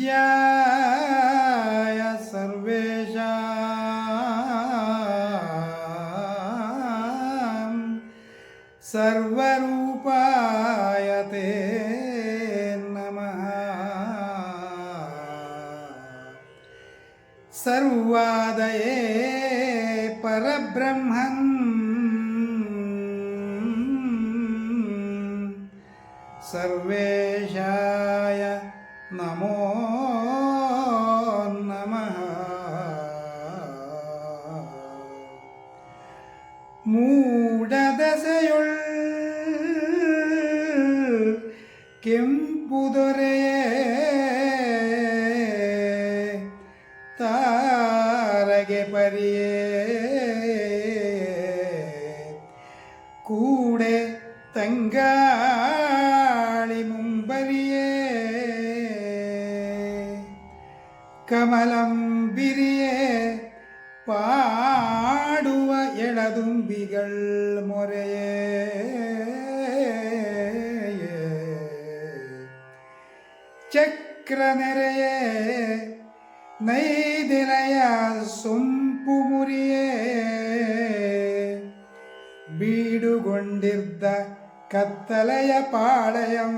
విద్యాయ సర్వేషా. సర్వరూపాయ తే నమ. సర్వాదయే పరబ్రహ్మన్. సర్వేషాయ नमो नमः മൂടദശയുൾ കെമ്പുതുരയെ താരകെ പരിയേ കൂടെ തങ്കാ കമലം ബിരിയേ പാടുവ എളതുമ്പികൾ മൊരയേ ಚಕ್ರನೆರೆಯೇ ನೈದಿನಯ ಸೊಂಪು ಮುರಿಯೇ ಬೀಡುಗೊಂಡಿದ್ದ ಕತ್ತಲೆಯ ಪಾಳೆಯಂ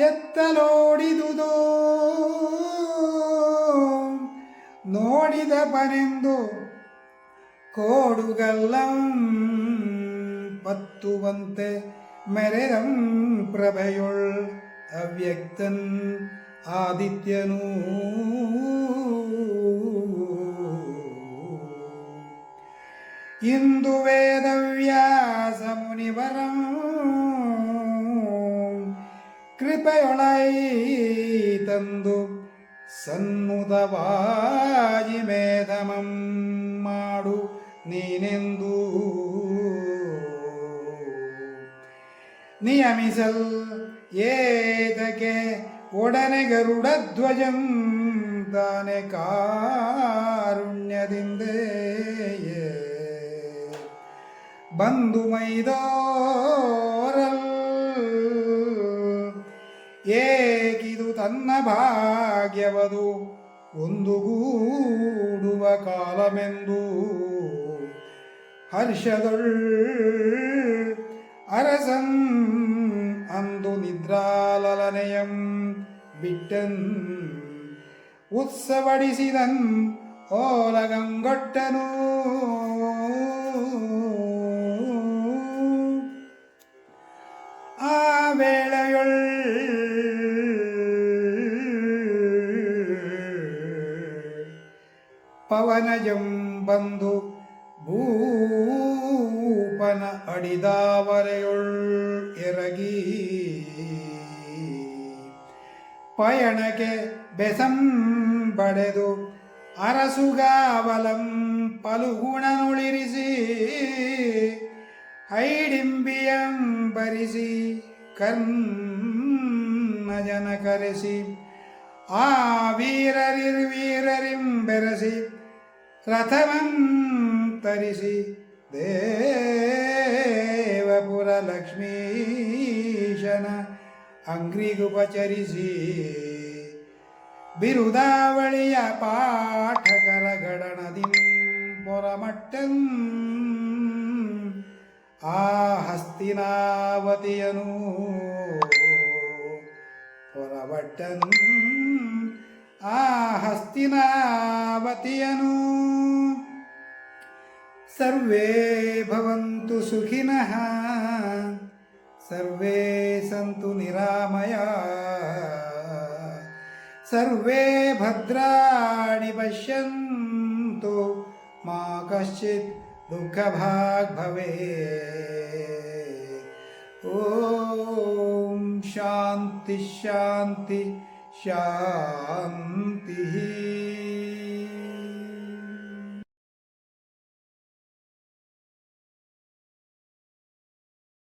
ಎತ್ತಲೋಡಿದುದೋ ನೋಡಿದ ಪನೆಂದು ಕೋಡುಗಲ್ಲಂ ಪತ್ತುವಂತೆ ಮೆರೆರಂ ಪ್ರಭೆಯೊಳ್ ಅವ್ಯಕ್ತನ್ ಆದಿತ್ಯನೂ ಇಂದು ಕೃಪೆಯೊಳೈ ತಂದು ಸನ್ನುತವಾಗಿ ಮೇಧಮಂ ಮಾಡು ನೀನೆಂದು. ನಿಯಮಿಸಲ್ ಏತಕೆ ಒಡನೆ ಗರುಡ ಧ್ವಜಂ ತಾನೆ ಕಾರುಣ್ಯದಿಂದೇ ಬಂದು ಮೈದೋರಲ್ ತನ್ನ ಭಾಗ್ಯವದು ಒಂದುಗೂಡುವ ಕಾಲಮೆಂದು. ಹರ್ಷದೊಳ್ ಅರಸನ್ ಅಂದು ನಿದ್ರಾಲಲನೆಯಂ ಬಿಟ್ಟನ್. ಉತ್ಸವಡಿಸಿದನ್ ಓಲಗಂಗೊಟ್ಟನು. ಪವನಜಂ ಬಂಧು ಭೂಪನ ಅಡಿದಾವರೆಯೊಳ್ ಎರಗಿ. ಪಯಣಕ್ಕೆ ಬೆಸಂ ಬಡೆದು ಅರಸುಗಾವಲಂ ಪಲುಗುಣನುಳಿರಿಸಿ ಐಡಿಂಬಿಯಂ ಬರಿಸಿ ಕರ್ಮ ಜನ ಕರೆಸಿ. ಆ ವೀರರಿರ್ ವೀರರಿಂ ಬೆರಸಿ ರಥವಂ ತರಿಸಿ ದೇವಪುರ ಲಕ್ಷ್ಮೀಶನ ಅಂಗ್ರಿಗುಪಚರಿಸಿ, ಬಿರುದಾವಳಿಯ ಪಾಠಕರ ಗಡಣದಿಂ ಪೊರಮಟ್ಟನ್ ಆ ಹಸ್ತಿನಾವತಿಯನು ಪೊರವಟ್ಟನ್ ಆ ಹಸ್ತಿನಾವತಿಯನು ಸರ್ವೇ ಭವಂತು ಸುಖಿನಃ ಸರ್ವೇ ಸಂತು ನಿರಾಮಯ ಸರ್ವೇ ಭದ್ರಾಣಿ ಪಶ್ಯಂತು ಮಾ ಕಶ್ಚಿತ್ ದುಃಖಭಾಗ್ ಭವೇ ಓಂ ಶಾಂತಿ ಶಾಂತಿ शान्तिः